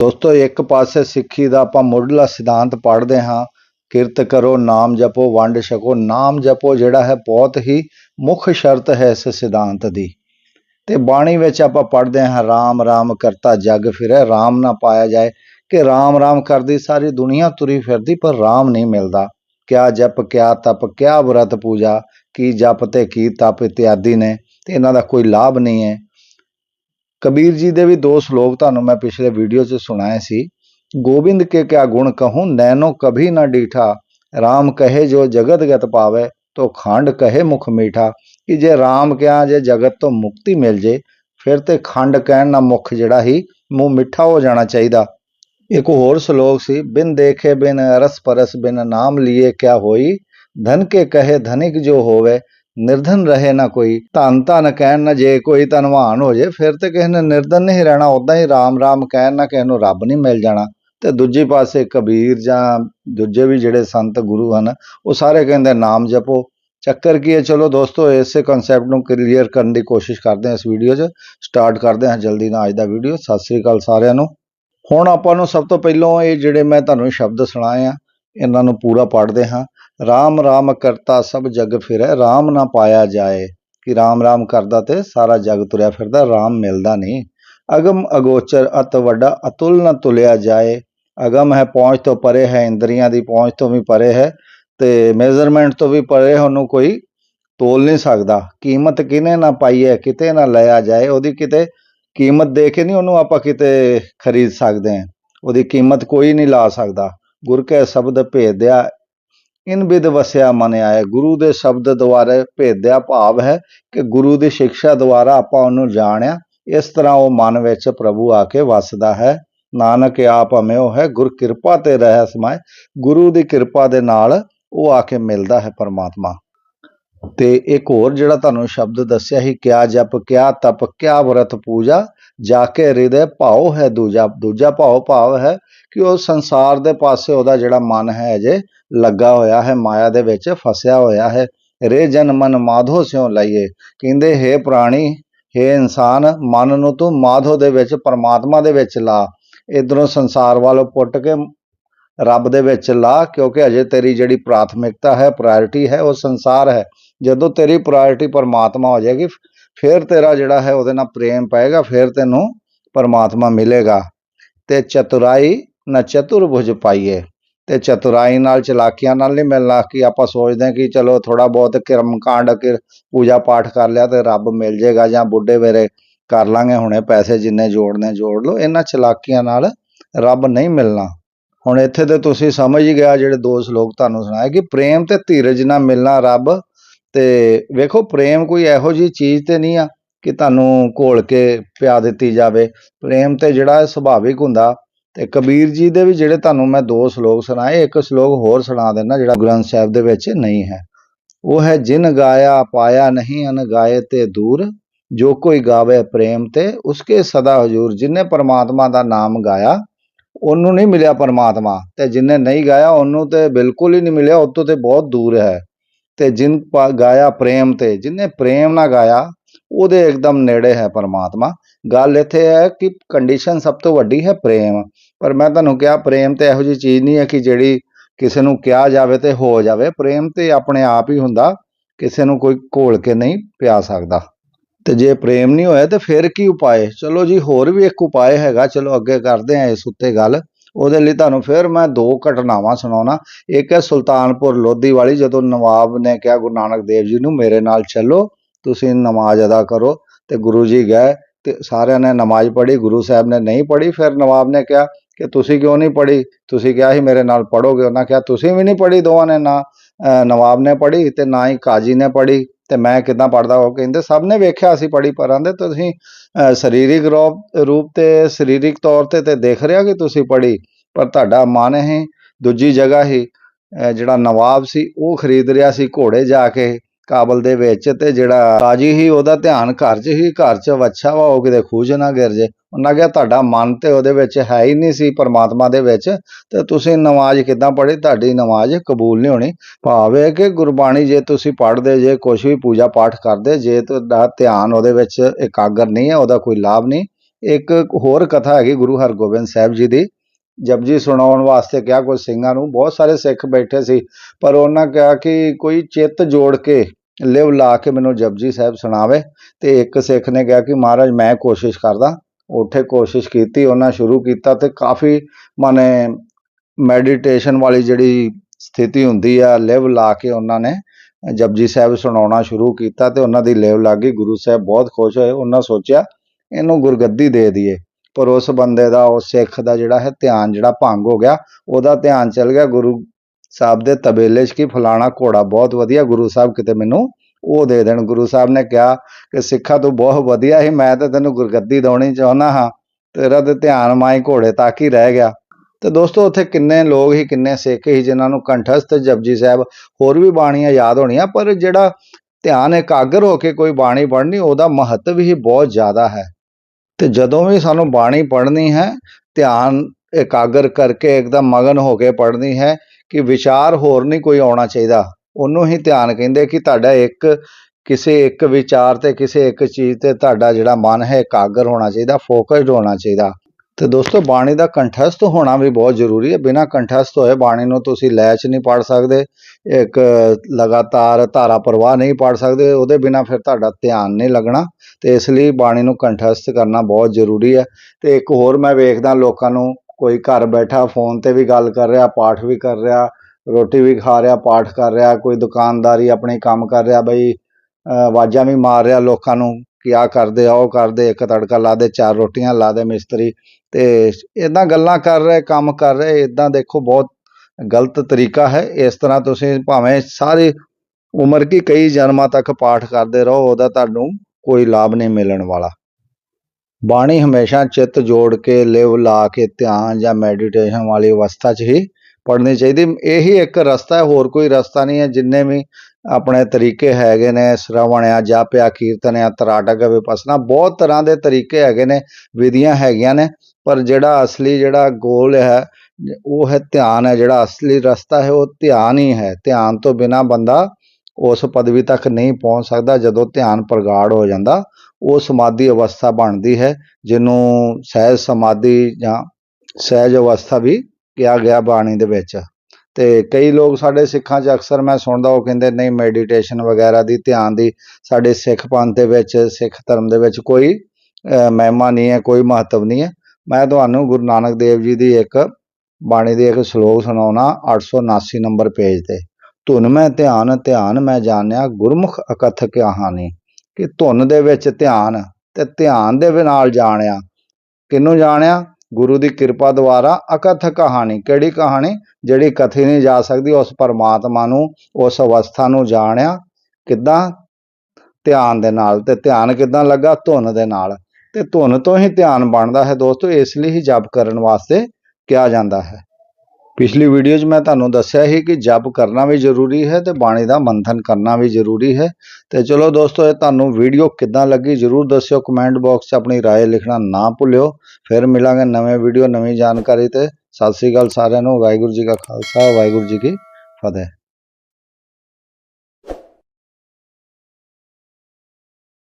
ਦੋਸਤੋ, ਇੱਕ ਪਾਸੇ ਸਿੱਖੀ ਦਾ ਆਪਾਂ ਮੁੱਢਲਾ ਸਿਧਾਂਤ ਪੜ੍ਹਦੇ ਹਾਂ, ਕਿਰਤ ਕਰੋ, ਨਾਮ ਜਪੋ, ਵੰਡ ਛਕੋ, ਨਾਮ ਜਪੋ ਜਿਹੜਾ ਹੈ ਬਹੁਤ ਹੀ ਮੁੱਖ ਸ਼ਰਤ ਹੈ ਇਸ ਸਿਧਾਂਤ ਦੀ। ਤੇ ਬਾਣੀ ਵਿੱਚ ਆਪਾਂ ਪੜ੍ਹਦੇ ਹਾਂ, ਰਾਮ ਰਾਮ ਕਰਤਾ ਜਗ ਫਿਰੈ, ਰਾਮ ਨਾ ਪਾਇਆ ਜਾਏ, ਕਿ ਰਾਮ ਰਾਮ ਕਰਦੀ ਸਾਰੀ ਦੁਨੀਆ ਤੁਰੀ ਫਿਰਦੀ, ਪਰ ਰਾਮ ਨਹੀਂ ਮਿਲਦਾ। ਕਿਆ ਜਪ, ਕਿਆ ਤਪ, ਕਿਆ ਵਰਤ ਪੂਜਾ, ਕੀ ਜਪ ਤੇ ਕੀ ਤਪ ਇਤਿਆਦੀ ਨੇ, ਤੇ ਇਹਨਾਂ ਦਾ ਕੋਈ ਲਾਭ ਨਹੀਂ ਹੈ। ਕਬੀਰ ਜੀ ਦੇ ਵੀ ਦੋ ਸ਼ਲੋਕ ਤੁਹਾਨੂੰ ਮੈਂ ਪਿਛਲੇ ਵੀਡੀਓ 'ਚ ਸੁਣਾਏ ਸੀ। ਗੋਬਿੰਦ ਕੇ ਕਿਆ ਗੁਣ ਕਹੂੰ ਨੈਨੋ ਕਭੀ ਨਾ ਡੀਠਾ। RAM ਕਹੇ ਜੋ ਜਗਤ ਗਤ ਪਾਵੇ, ਤੋ ਖੰਡ ਕਹੇ ਮੁਖ ਮੀਠਾ। ਕਿ ਜੇ RAM ਕਿਆ ਜੇ ਜਗਤ ਤੋਂ ਮੁਕਤੀ ਮਿਲ ਜੇ, ਫਿਰ ਤੇ ਖੰਡ ਕਹਿਣ ਨਾ ਮੁਖ ਜਿਹੜਾ ਹੀ, ਮੂੰਹ ਮਿੱਠਾ ਹੋ ਜਾਣਾ ਚਾਹੀਦਾ। ਇੱਕ ਹੋਰ ਸ਼ਲੋਕ ਸੀ, ਬਿਨ ਦੇਖੇ ਬਿਨ ਅਰਸ ਪਰਸ ਬਿਨ ਨਾਮ ਲਿਏ ਕਿਆ ਹੋਈ, ਧਨ ਕੇ ਕਹੇ ਧਨਿਕ ਜੋ ਹੋਵੇ ਨਿਰਧਨ ਰਹੇ ਨਾ ਕੋਈ, ਧਨ ਧਨ ਕਹਿਣ ਨਾ ਜੇ ਕੋਈ ਧਨਵਾਨ ਹੋ ਜੇ, ਫਿਰ ਤੇ ਕਿਸੇ ਨੇ ਨਿਰਧਨ ਨਹੀਂ ਰਹਿਣਾ ਉਦਾਂ ਹੀ ਰਾਮ ਰਾਮ ਕਹਿਣ ਨਾ ਕਿਸੇ ਨੂੰ ਰੱਬ ਨਹੀਂ ਮਿਲ ਜਾਣਾ। ਤੇ ਦੂਜੀ ਪਾਸੇ ਕਬੀਰ ਜਾਂ ਦੂਜੇ ਵੀ ਜਿਹੜੇ ਸੰਤ ਗੁਰੂ ਹਨ, ਉਹ ਸਾਰੇ ਕਹਿੰਦੇ ਨਾਮ ਜਪੋ। ਚੱਕਰ ਕੀ ਹੈ? ਚਲੋ ਦੋਸਤੋ, ਇਸੇ ਕਨਸੈਪਟ ਨੂੰ ਕਲੀਅਰ ਕਰਨ ਦੀ ਕੋਸ਼ਿਸ਼ ਕਰਦੇ ਹਾਂ ਇਸ ਵੀਡੀਓ 'ਚ। ਸਟਾਰਟ ਕਰਦੇ ਹਾਂ ਜਲਦੀ ਨਾਲ ਅੱਜ ਦਾ ਵੀਡੀਓ ਸਤਿ ਸ੍ਰੀ ਅਕਾਲ ਸਾਰਿਆਂ ਨੂੰ। ਹੁਣ ਆਪਾਂ ਨੂੰ ਸਭ ਤੋਂ ਪਹਿਲਾਂ ਇਹ ਜਿਹੜੇ ਮੈਂ ਤੁਹਾਨੂੰ ਸ਼ਬਦ ਸੁਣਾਏ ਆ, ਇਹਨਾਂ ਨੂੰ ਪੂਰਾ ਪੜ੍ਹਦੇ ਹਾਂ। ਰਾਮ ਰਾਮ ਕਰਤਾ ਸਭ ਜਗ ਫਿਰੈ, ਰਾਮ ਨਾ ਪਾਇਆ ਜਾਏ। ਕਿ ਰਾਮ ਰਾਮ ਕਰਦਾ ਤੇ ਸਾਰਾ ਜਗ ਤੁਰਿਆ ਫਿਰਦਾ, ਰਾਮ ਮਿਲਦਾ ਨਹੀਂ। ਅਗਮ ਅਗੋਚਰ ਅਤ ਵੱਡਾ, ਅਤੁਲ ਨਾ ਤੁਲਿਆ ਜਾਏ। ਅਗਮ ਹੈ ਪਹੁੰਚ ਤੋਂ ਪਰੇ ਹੈ, ਇੰਦਰੀਆਂ ਦੀ ਪਹੁੰਚ ਤੋਂ ਵੀ ਪਰੇ ਹੈ ਤੇ ਮੇਜ਼ਰਮੈਂਟ ਤੋਂ ਵੀ ਪਰੇ ਉਹਨੂੰ ਕੋਈ ਤੋਲ ਨਹੀਂ ਸਕਦਾ। ਕੀਮਤ ਕਿਨੇ ਨਾ ਹੈ, ਕਿਤੇ ਨਾ ਲਿਆ ਜਾਏ। ਉਹਦੀ ਕਿਤੇ ਕੀਮਤ ਦੇ ਕੇ ਨਹੀਂ ਉਹਨੂੰ ਆਪਾਂ ਕਿਤੇ ਖਰੀਦ ਸਕਦੇ। ਹਾਂ ਉਹਦੀ ਕੀਮਤ ਕੋਈ ਨਹੀਂ ਲਾ ਸਕਦਾ। ਗੁਰ ਕੇ ਸ਼ਬਦ ਭੇਦਿਆ ਇਨ ਬਿਦ ਵਸਿਆ ਮਨ ਆਏ। ਗੁਰੂ ਦੇ ਸ਼ਬਦ ਦੁਆਰਾ ਭੇਦਿਆ ਭਾਵ ਹੈ ਕਿ ਗੁਰੂ ਦੀ ਸਿੱਖਿਆ ਦੁਆਰਾ ਆਪਾਂ ਉਹਨੂੰ ਜਾਣਿਆ। ਇਸ ਤਰ੍ਹਾਂ ਉਹ ਮਨ ਵਿੱਚ ਪ੍ਰਭੂ ਆ ਕੇ ਵਸਦਾ ਹੈ। ਨਾਨਕ ਆਪ ਹਮਿਓ ਹੈ, ਗੁਰ ਕਿਰਪਾ ਤੇ ਰਹਿ ਸਮਾਏ ਗੁਰੂ ਦੀ ਕਿਰਪਾ ਦੇ ਨਾਲ ਉਹ ਆ ਕੇ ਮਿਲਦਾ ਹੈ ਪਰਮਾਤਮਾ। ਤੇ ਇੱਕ ਹੋਰ ਜਿਹੜਾ ਤੁਹਾਨੂੰ ਸ਼ਬਦ ਦੱਸਿਆ ਸੀ, ਕਿਆ ਜਪ ਕਿਆ ਤਪ, ਕਿਆ ਵਰਤ ਪੂਜਾ, ਜਾ ਕੇ ਹਿਰਦੇ ਭਾਉ ਹੈ ਦੂਜਾ ਦੂਜਾ ਭਾਉ ਭਾਵ ਹੈ ਕਿ ਉਹ ਸੰਸਾਰ ਦੇ ਪਾਸੇ ਉਹਦਾ ਜਿਹੜਾ ਮਨ ਹੈ ਅਜੇ ਲੱਗਾ ਹੋਇਆ ਹੈ, ਮਾਇਆ ਦੇ ਵਿੱਚ ਫਸਿਆ ਹੋਇਆ ਹੈ। ਰੇ ਜਨ ਮਨ ਮਾਧੋ ਸਿਉ ਲਈਏ, ਕਹਿੰਦੇ, ਹੈ ਪ੍ਰਾਣੀ, ਹੈ ਇਨਸਾਨ, ਮਨ ਨੂੰ ਤੂੰ ਮਾਧੋ ਦੇ ਵਿੱਚ, ਪਰਮਾਤਮਾ ਦੇ ਵਿੱਚ ਲਾ। ਇਧਰੋਂ ਸੰਸਾਰ ਵੱਲ ਪੁੱਟ ਕੇ ਰੱਬ ਦੇ ਵਿੱਚ ਲਾ, ਕਿਉਂਕਿ ਅਜੇ ਤੇਰੀ ਜਿਹੜੀ ਪ੍ਰਾਥਮਿਕਤਾ ਹੈ, ਪ੍ਰਾਇੋਰਟੀ ਹੈ, ਉਹ ਸੰਸਾਰ ਹੈ। ਜਦੋਂ ਤੇਰੀ ਪ੍ਰਾਇੋਰਟੀ ਪਰਮਾਤਮਾ ਹੋ ਜਾਏਗੀ, ਫਿਰ ਤੇਰਾ ਜਿਹੜਾ ਹੈ ਉਹਦੇ ਨਾਲ ਪ੍ਰੇਮ ਪਏਗਾ, ਫਿਰ ਤੈਨੂੰ ਪਰਮਾਤਮਾ ਮਿਲੇਗਾ। ਤੇ ਚਤੁਰਾਈ ਨਾ ਚਤੁਰਭੁਜ ਪਾਈਏ। ਤੇ ਚਤੁਰਾਈ ਨਾਲ ਚਲਾਕੀਆਂ ਨਾਲ ਨਹੀਂ ਮਿਲਣਾ ਕਿ ਆਪਾਂ ਸੋਚਦੇ ਹਾਂ ਕਿ ਚਲੋ ਥੋੜਾ ਬਹੁਤ ਕਰਮ ਕਾਂਡ ਕਰ ਪੂਜਾ ਪਾਠ ਕਰ ਲਿਆ ਤੇ ਰੱਬ ਮਿਲ ਜਾਏਗਾ ਜਾਂ ਬੁੱਢੇ ਵੇਰੇ ਕਰ ਲਾਂਗੇ, ਹੁਣੇ ਪੈਸੇ ਜਿੰਨੇ ਜੋੜਨੇ ਜੋੜ ਲਓ। ਇਹਨਾਂ ਚਲਾਕੀਆਂ ਨਾਲ ਰੱਬ ਨਹੀਂ ਮਿਲਣਾ। ਹੁਣ ਇੱਥੇ ਤੇ ਤੁਸੀਂ ਸਮਝ ਹੀ ਗਿਆ ਜਿਹੜੇ ਦੋ ਸ਼ਲੋਕ ਤੁਹਾਨੂੰ ਸੁਣਾਏ ਕਿ ਪ੍ਰੇਮ ਤੇ ਧੀਰਜ ਨਾਲ ਮਿਲਣਾ ਰੱਬ ਤੇ ਵੇਖੋ, ਪ੍ਰੇਮ ਕੋਈ ਇਹੋ ਜੀ ਚੀਜ਼ ਤੇ ਨਹੀਂ ਆ ਕਿ ਤੁਹਾਨੂੰ ਘੋਲ ਕੇ ਪਿਆ ਦਿੱਤੀ ਜਾਵੇ। ਪ੍ਰੇਮ ਤੇ ਜਿਹੜਾ ਸੁਭਾਵਿਕ ਹੁੰਦਾ ਤੇ ਕਬੀਰ ਜੀ ਦੇ ਵੀ ਜਿਹੜੇ ਤੁਹਾਨੂੰ ਮੈਂ ਦੋ ਸ਼ਲੋਕ ਸੁਣਾਏ, ਇੱਕ ਸ਼ਲੋਕ ਹੋਰ ਸੁਣਾ ਦੇਣਾ ਜਿਹੜਾ ਗ੍ਰੰਥ ਸਾਹਿਬ ਦੇ ਵਿੱਚ ਨਹੀਂ ਹੈ। ਉਹ ਹੈ, ਜਿਨ ਗਾਇਆ ਪਾਇਆ ਨਹੀਂ ਅਨ ਗਾਏ ਤੇ ਦੂਰ, ਜੋ ਕੋਈ ਗਾਵੇ ਪ੍ਰੇਮ ਤੇ, ਉਸਕੇ ਸਦਾ ਹਜੂਰ। ਜਿਨੇ ਪਰਮਾਤਮਾ ਦਾ ਨਾਮ ਗਾਇਆ, ਉਹਨੂੰ ਨਹੀਂ ਮਿਲਿਆ ਪਰਮਾਤਮਾ। ਤੇ ਜਿਨੇ ਨਹੀਂ ਗਾਇਆ, ਉਹਨੂੰ ਤੇ ਬਿਲਕੁਲ ਹੀ ਨਹੀਂ ਮਿਲਿਆ, ਉਹ ਤੋਂ ਤੇ ਬਹੁਤ ਦੂਰ ਹੈ। ਤੇ ਜਿਨ ਪਾ- ਗਾਇਆ ਪ੍ਰੇਮ ਤੇ, ਜਿਨੇ ਪ੍ਰੇਮ ਨਾਲ ਗਾਇਆ, ਉਹਦੇ ਇੱਕਦਮ ਨੇੜੇ ਹੈ ਪਰਮਾਤਮਾ। ਗੱਲ ਇੱਥੇ ਹੈ ਕਿ ਕੰਡੀਸ਼ਨ ਸਭ ਤੋਂ ਵੱਡੀ ਹੈ ਪ੍ਰੇਮ। ਪਰ ਮੈਂ ਤੁਹਾਨੂੰ ਕਿਹਾ, ਪ੍ਰੇਮ ਤੇ ਇਹੋ ਜਿਹੀ ਚੀਜ਼ ਨਹੀਂ ਹੈ ਕਿ ਜਿਹੜੀ ਕਿਸੇ ਨੂੰ ਕਿਹਾ ਜਾਵੇ ਤੇ ਹੋ ਜਾਵੇ। ਪ੍ਰੇਮ ਤੇ ਆਪਣੇ ਆਪ ਹੀ ਹੁੰਦਾ, ਕਿਸੇ ਨੂੰ ਕੋਈ ਘੋਲ ਕੇ ਨਹੀਂ ਪਿਆ ਸਕਦਾ। ਤੇ ਜੇ ਪ੍ਰੇਮ ਨਹੀਂ ਹੋਇਆ ਤੇ ਫਿਰ ਕੀ ਉਪਾਏ ਚਲੋ ਜੀ, ਹੋਰ ਵੀ ਇੱਕ ਉਪਾਏ ਹੈਗਾ। ਚਲੋ ਅੱਗੇ ਕਰਦੇ ਹਾਂ ਇਸ ਉੱਤੇ ਗੱਲ। ਉਹਦੇ ਲਈ ਤੁਹਾਨੂੰ ਫਿਰ ਮੈਂ ਦੋ ਘਟਨਾਵਾਂ ਸੁਣਾਉਣਾ। ਇੱਕ ਹੈ ਸੁਲਤਾਨਪੁਰ ਲੋਧੀ ਵਾਲੀ, ਜਦੋਂ ਨਵਾਬ ਨੇ ਕਿਹਾ, ਗੁਰੂ ਨਾਨਕ ਦੇਵ ਜੀ ਨੂੰ ਮੇਰੇ ਨਾਲ ਚੱਲੋ, ਤੁਸੀਂ ਨਮਾਜ਼ ਅਦਾ ਕਰੋ ਤੇ ਗੁਰੂ ਜੀ ਗਏ ਤੇ ਸਾਰਿਆਂ ਨੇ ਨਮਾਜ਼ ਪੜ੍ਹੀ, ਗੁਰੂ ਸਾਹਿਬ ਨੇ ਨਹੀਂ ਪੜ੍ਹੀ, ਫਿਰ ਨਵਾਬ ਨੇ ਕਿਹਾ ਕਿ ਤੁਸੀਂ ਕਿਉਂ ਨਹੀਂ ਪੜ੍ਹੀ? ਤੁਸੀਂ ਕਿਹਾ ਸੀ ਮੇਰੇ ਨਾਲ ਪੜੋਗੇ ਉਹਨਾਂ ਕਿਹਾ, ਤੁਸੀਂ ਵੀ ਨਹੀਂ ਪੜ੍ਹੀ ਦੋਵਾਂ ਨੇ ਨਾ ਨਵਾਬ ਨੇ ਪੜ੍ਹੀ ਤੇ ਨਾ ਹੀ ਕਾਜੀ ਨੇ ਪੜ੍ਹੀ। ਤੇ ਮੈਂ ਕਿਦਾਂ ਪੜਦਾ ਉਹ ਕਹਿੰਦੇ ਸਭ ਨੇ ਵੇਖਿਆ ਅਸੀਂ ਪੜ੍ਹੀ ਪਰਾਂ ਦੇ, ਤੁਸੀਂ ਸਰੀਰਿਕ ਰੂਪ ਰੂਪ ਤੇ ਸਰੀਰਿਕ ਤੌਰ ਤੇ ਤੇ ਦੇਖ ਰਿਹਾ ਕਿ ਤੁਸੀਂ ਪੜ੍ਹੀ, ਪਰ ਤੁਹਾਡਾ ਮਨ ਹੀ ਦੂਜੀ ਜਗ੍ਹਾ ਹੀ ਜਿਹੜਾ ਨਵਾਬ ਸੀ ਉਹ ਖਰੀਦ ਰਿਹਾ ਸੀ ਘੋੜੇ ਜਾ ਕੇ ਕਾਬਲ ਦੇ ਵਿੱਚ ਤੇ ਜਿਹੜਾ ਕਾਜੀ ਹੀ ਉਹਦਾ ਧਿਆਨ ਘਰ 'ਚ ਹੀ ਘਰ 'ਚ ਵੱਛਾ ਵਾ, ਉਹ ਕਿਤੇ ਖੂਜ ਨਾ ਗਿਰ ਜੇ। ਉਹਨਾਂ ਕਿਹਾ, ਤੁਹਾਡਾ ਮਨ ਤੇ ਉਹਦੇ ਵਿੱਚ ਹੈ ਹੀ ਨਹੀਂ ਸੀ ਪਰਮਾਤਮਾ ਦੇ ਵਿੱਚ, ਤੇ ਤੁਸੀਂ ਨਮਾਜ਼ ਕਿਦਾਂ ਪੜ੍ਹੀ? ਤੁਹਾਡੀ ਨਮਾਜ਼ ਕਬੂਲ ਨਹੀਂ ਹੋਣੀ। ਭਾਵ ਕਿ ਗੁਰਬਾਣੀ ਜੇ ਤੁਸੀਂ ਪੜ੍ਹਦੇ, ਜੇ ਕੁਝ ਵੀ ਪੂਜਾ ਪਾਠ ਕਰਦੇ, ਜੇ ਤੁਹਾਡਾ ਧਿਆਨ ਉਹਦੇ ਵਿੱਚ ਇਕਾਗਰ ਨਹੀਂ ਹੈ, ਉਹਦਾ ਕੋਈ ਲਾਭ ਨਹੀਂ। ਇੱਕ ਹੋਰ ਕਥਾ ਹੈਗੀ ਗੁਰੂ ਹਰਗੋਬਿੰਦ ਸਾਹਿਬ ਜੀ ਦੀ। ਜਪਜੀ ਸੁਣਾਉਣ ਵਾਸਤੇ ਕਿਹਾ ਕੋਈ ਸਿੰਘਾਂ ਨੂੰ ਬਹੁਤ ਸਾਰੇ ਸਿੱਖ ਬੈਠੇ ਸੀ, ਪਰ ਉਹਨਾਂ ਕਿਹਾ ਕਿ ਕੋਈ ਚਿੱਤ ਜੋੜ ਕੇ ਲਿਵ ਲਾ ਕੇ ਮੈਨੂੰ ਜਪਜੀ ਸਾਹਿਬ ਸੁਣਾਵੇ, ਤੇ ਇੱਕ ਸਿੱਖ ਨੇ ਕਿਹਾ ਕਿ, ਮਹਾਰਾਜ, ਮੈਂ ਕੋਸ਼ਿਸ਼ ਕਰਦਾ ਉੱਥੇ ਕੋਸ਼ਿਸ਼ ਕੀਤੀ, ਉਹਨਾਂ ਸ਼ੁਰੂ ਕੀਤਾ ਤੇ ਕਾਫੀ ਮਾਨੇ ਮੈਡੀਟੇਸ਼ਨ ਵਾਲੀ ਜਿਹੜੀ ਸਥਿਤੀ ਹੁੰਦੀ ਆ, ਲਿਵ ਲਾ ਕੇ ਉਹਨਾਂ ਨੇ ਜਪਜੀ ਸਾਹਿਬ ਸੁਣਾਉਣਾ ਸ਼ੁਰੂ ਕੀਤਾ ਤੇ ਉਹਨਾਂ ਦੀ ਲਿਵ ਲੱਗ ਗਈ, ਗੁਰੂ ਸਾਹਿਬ ਬਹੁਤ ਖੁਸ਼ ਹੋਏ, ਉਹਨਾਂ ਸੋਚਿਆ ਇਹਨੂੰ ਗੁਰਗੱਦੀ ਦੇ ਦਈਏ, ਪਰ ਉਸ ਬੰਦੇ ਦਾ ਉਹ ਸਿੱਖ ਦਾ ਜਿਹੜਾ ਹੈ ਧਿਆਨ, ਜਿਹੜਾ ਭੰਗ ਹੋ ਗਿਆ, ਉਹਦਾ ਧਿਆਨ ਚਲ ਗਿਆ ਗੁਰੂ ਸਾਹਿਬ ਦੇ ਤਬੇਲੇ 'ਚ ਕਿ ਫਲਾਣਾ ਘੋੜਾ ਬਹੁਤ ਵਧੀਆ ਗੁਰੂ ਸਾਹਿਬ ਕਿਤੇ ਮੈਨੂੰ ਉਹ ਦੇ ਦੇਣ। ਗੁਰੂ ਸਾਹਿਬ ਨੇ ਕਿਹਾ ਕਿ ਸਿੱਖਾ ਤੂੰ ਬਹੁਤ ਵਧੀਆ ਸੀ। ਮੈਂ ਤਾਂ ਤੈਨੂੰ ਗੁਰਗੱਦੀ ਦੇਣੀ ਚਾਹੁੰਦਾ ਹਾਂ। ਤੇਰਾ ਤੇ ਧਿਆਨ ਮਾਈ ਘੋੜੇ ਤੱਕ ਹੀ ਰਹਿ ਗਿਆ। ਤੇ ਦੋਸਤੋ, ਉੱਥੇ ਕਿੰਨੇ ਲੋਕ ਹੀ ਕਿੰਨੇ ਸਿੱਖ ਹੀ ਜਿਨ੍ਹਾਂ ਨੂੰ ਕੰਠਸਥ ਜਪਜੀ ਸਾਹਿਬ ਹੋਰ ਵੀ ਬਾਣੀਆਂ ਯਾਦ ਹੋਣੀਆਂ, ਪਰ ਜਿਹੜਾ ਧਿਆਨ ਇਕਾਗਰ ਹੋ ਕੇ ਕੋਈ ਬਾਣੀ ਪੜ੍ਹਨੀ, ਉਹਦਾ ਮਹੱਤਵ ਹੀ ਬਹੁਤ ਜ਼ਿਆਦਾ ਹੈ। ਤੇ ਜਦੋਂ ਵੀ ਸਾਨੂੰ ਬਾਣੀ ਪੜ੍ਹਨੀ ਹੈ, ਧਿਆਨ ਇਕਾਗਰ ਕਰਕੇ ਇੱਕਦਮ ਮਗਨ ਹੋ ਕੇ ਪੜ੍ਹਨੀ ਹੈ ਕਿ ਵਿਚਾਰ ਹੋਰ ਨਹੀਂ ਕੋਈ ਆਉਣਾ ਚਾਹੀਦਾ। ਉਹਨੂੰ ਹੀ ਧਿਆਨ ਕਹਿੰਦੇ ਕਿ ਤੁਹਾਡਾ ਇੱਕ ਕਿਸੇ ਇੱਕ ਵਿਚਾਰ ਤੇ, ਕਿਸੇ ਇੱਕ ਚੀਜ਼ ਤੇ ਤੁਹਾਡਾ ਜਿਹੜਾ ਮਨ ਹੈ ਇਕਾਗਰ ਹੋਣਾ ਚਾਹੀਦਾ ਫੋਕਸਡ ਹੋਣਾ ਚਾਹੀਦਾ। ਤੇ ਦੋਸਤੋ, ਬਾਣੀ ਦਾ ਕੰਠਸਥ ਹੋਣਾ ਵੀ ਬਹੁਤ ਜ਼ਰੂਰੀ ਹੈ। ਬਿਨਾਂ ਕੰਠਸਥ ਹੋਏ ਬਾਣੀ ਨੂੰ ਤੁਸੀਂ ਲੈਚ ਨਹੀਂ ਪੜ ਸਕਦੇ, ਇੱਕ ਲਗਾਤਾਰ ਧਾਰਾ ਪ੍ਰਵਾਹ ਨਹੀਂ ਪੜ ਸਕਦੇ, ਉਹਦੇ ਬਿਨਾਂ ਫਿਰ ਤੁਹਾਡਾ ਧਿਆਨ ਨਹੀਂ ਲੱਗਣਾ। ਤੇ ਇਸ ਲਈ ਬਾਣੀ ਨੂੰ ਕੰਠਸਥ ਕਰਨਾ ਬਹੁਤ ਜ਼ਰੂਰੀ ਹੈ। ਤੇ ਇੱਕ ਹੋਰ ਮੈਂ ਵੇਖਦਾ, ਲੋਕਾਂ ਨੂੰ ਕੋਈ ਘਰ ਬੈਠਾ ਫੋਨ ਤੇ ਵੀ ਗੱਲ ਕਰ ਰਿਹਾ, ਪਾਠ ਵੀ ਕਰ ਰਿਹਾ ਰੋਟੀ ਵੀ ਖਾ ਰਿਹਾ, ਪਾਠ ਕਰ ਰਿਹਾ, ਕੋਈ ਦੁਕਾਨਦਾਰੀ ਆਪਣੇ ਕੰਮ ਕਰ ਰਿਹਾ, ਬਈ ਆਵਾਜ਼ਾਂ ਵੀ ਮਾਰ ਰਿਹਾ ਲੋਕਾਂ ਨੂੰ ਕਿ ਆਹ ਕਰਦੇ ਆ ਉਹ ਕਰਦੇ, ਇੱਕ ਤੜਕਾ ਲਾ ਦੇ, ਚਾਰ ਰੋਟੀਆਂ ਲਾ ਦੇ ਮਿਸਤਰੀ ਤੇ ਇਦਾਂ ਗੱਲਾਂ ਕਰ ਰਹੇ, ਕੰਮ ਕਰ ਰਹੇ ਇਦਾਂ ਦੇਖੋ ਬਹੁਤ ਗਲਤ ਤਰੀਕਾ ਹੈ। ਇਸ ਤਰ੍ਹਾਂ ਤੁਸੀਂ ਭਾਵੇਂ ਸਾਰੀ ਉਮਰ ਕੀ ਕਈ ਜਨਮਾਂ ਤੱਕ ਪਾਠ ਕਰਦੇ ਰਹੋ, ਉਹਦਾ ਤੁਹਾਨੂੰ ਕੋਈ ਲਾਭ ਨਹੀਂ ਮਿਲਣ ਵਾਲਾ। ਬਾਣੀ ਹਮੇਸ਼ਾ ਚਿੱਤ ਜੋੜ ਕੇ, ਲਿਵ ਲਾ ਕੇ ਧਿਆਨ ਜਾਂ ਮੈਡੀਟੇਸ਼ਨ ਵਾਲੀ ਅਵਸਥਾ 'ਚ ਹੀ ਪੜ੍ਹਨੀ ਚਾਹੀਦੀ। ਇਹੀ ਇੱਕ ਰਸਤਾ ਹੈ, ਹੋਰ ਕੋਈ ਰਸਤਾ ਨਹੀਂ ਹੈ, ਜਿੰਨੇ ਵੀ ਆਪਣੇ ਤਰੀਕੇ ਹੈਗੇ ਨੇ ਸ਼ਰਵਣਿਆ ਜਾਪਿਆ ਕੀਰਤਨਿਆ ਤਰਾਟਕ ਵਿਪਸਨਾ, ਬਹੁਤ ਤਰ੍ਹਾਂ ਦੇ ਤਰੀਕੇ ਹੈਗੇ ਨੇ, ਵਿਧੀਆਂ ਹੈਗੀਆਂ ਨੇ, ਪਰ ਜਿਹੜਾ ਅਸਲੀ ਜਿਹੜਾ ਗੋਲ ਹੈ, ਉਹ ਹੈ ਧਿਆਨ ਹੈ, ਜਿਹੜਾ ਅਸਲੀ ਰਸਤਾ ਹੈ, ਉਹ ਧਿਆਨ ਹੀ ਹੈ। ਧਿਆਨ ਤੋਂ ਬਿਨਾ ਬੰਦਾ ਉਸ ਪਦਵੀ ਤੱਕ ਨਹੀਂ ਪਹੁੰਚ ਸਕਦਾ, ਜਦੋਂ ਧਿਆਨ ਪ੍ਰਗਾੜ ਹੋ ਜਾਂਦਾ, ਉਹ ਸਮਾਧੀ ਅਵਸਥਾ ਬਣਦੀ ਹੈ, ਜਿਹਨੂੰ ਸਹਿਜ ਸਮਾਧੀ ਜਾਂ ਸਹਿਜ ਅਵਸਥਾ ਵੀ ਕਿਹਾ ਗਿਆ ਬਾਣੀ ਦੇ ਵਿੱਚ। ਤੇ ਕਈ ਲੋਕ ਸਾਡੇ ਸਿੱਖਾਂ 'ਚ ਅਕਸਰ ਮੈਂ ਸੁਣਦਾ, ਉਹ ਕਹਿੰਦੇ, ਨਹੀਂ ਮੈਡੀਟੇਸ਼ਨ ਵਗੈਰਾ ਦੀ ਧਿਆਨ ਦੀ ਸਾਡੇ ਸਿੱਖ ਪੰਥ ਦੇ ਵਿੱਚ, ਸਿੱਖ ਧਰਮ ਦੇ ਵਿੱਚ ਕੋਈ ਮਹਿਮਾ ਨਹੀਂ ਹੈ, ਕੋਈ ਮਹੱਤਵ ਨਹੀਂ ਹੈ। ਮੈਂ ਤੁਹਾਨੂੰ ਗੁਰੂ ਨਾਨਕ ਦੇਵ ਜੀ ਦੀ ਇੱਕ ਬਾਣੀ ਦੇ ਇੱਕ ਸ਼ਲੋਕ ਸੁਣਾਉਣਾ 879 ਨੰਬਰ ਪੇਜ ਤੇ। ਧੁਨ ਮੈਂ ਧਿਆਨ ਧਿਆਨ ਮੈਂ ਜਾਣਿਆ, ਗੁਰਮੁਖ ਅਕਥ ਕਹਾਣੀ ਕਿ ਧੁਨ ਦੇ ਵਿੱਚ ਧਿਆਨ ਤੇ ਧਿਆਨ ਦੇ ਵੀ ਨਾਲ ਜਾਣਿਆ। ਕਿਹਨੂੰ ਜਾਣਿਆ? ਗੁਰੂ ਦੀ ਕਿਰਪਾ ਦੁਆਰਾ ਅਕਥ ਕਹਾਣੀ, ਕਿਹੜੀ ਕਹਾਣੀ? ਜਿਹੜੀ ਕਥੀ ਨਹੀਂ ਜਾ ਸਕਦੀ, ਉਸ ਪਰਮਾਤਮਾ ਨੂੰ, ਉਸ ਅਵਸਥਾ ਨੂੰ ਜਾਣਿਆ। ਕਿੱਦਾਂ? ਧਿਆਨ ਦੇ ਨਾਲ। ਤੇ ਧਿਆਨ ਕਿੱਦਾਂ ਲੱਗਾ? ਧੁਨ ਦੇ ਨਾਲ। ਤੇ ਧੁਨ ਤੋਂ ਹੀ ਧਿਆਨ ਬਣਦਾ ਹੈ ਦੋਸਤੋ, ਇਸ ਲਈ ਹੀ ਜਪ ਕਰਨ ਵਾਸਤੇ ਕਿਹਾ ਜਾਂਦਾ ਹੈ। ਪਿਛਲੀ ਵੀਡੀਓ 'ਚ ਮੈਂ ਤੁਹਾਨੂੰ ਦੱਸਿਆ ਸੀ ਕਿ ਜਪ ਕਰਨਾ ਵੀ ਜ਼ਰੂਰੀ ਹੈ ਤੇ ਬਾਣੀ ਦਾ ਮੰਥਨ ਕਰਨਾ ਵੀ ਜ਼ਰੂਰੀ ਹੈ ਤੇ ਚਲੋ ਦੋਸਤੋ ਇਹ ਤੁਹਾਨੂੰ ਵੀਡੀਓ ਕਿੱਦਾਂ ਲੱਗੀ ਜਰੂਰ ਦੱਸਿਓ ਕਮੈਂਟ ਬਾਕਸ 'ਚ ਆਪਣੀ رائے ਲਿਖਣਾ ਨਾ ਭੁੱਲਿਓ ਫਿਰ ਮਿਲਾਂਗੇ ਨਵੇਂ ਵੀਡੀਓ ਨਵੀਂ ਜਾਣਕਾਰੀ ਤੇ ਸਤਿ ਸ੍ਰੀ ਅਕਾਲ ਸਾਰਿਆਂ ਨੂੰ ਵਾਹਿਗੁਰੂ ਜੀ ਕਾ ਖਾਲਸਾ ਵਾਹਿਗੁਰੂ ਜੀ ਕੀ ਫਤਿਹ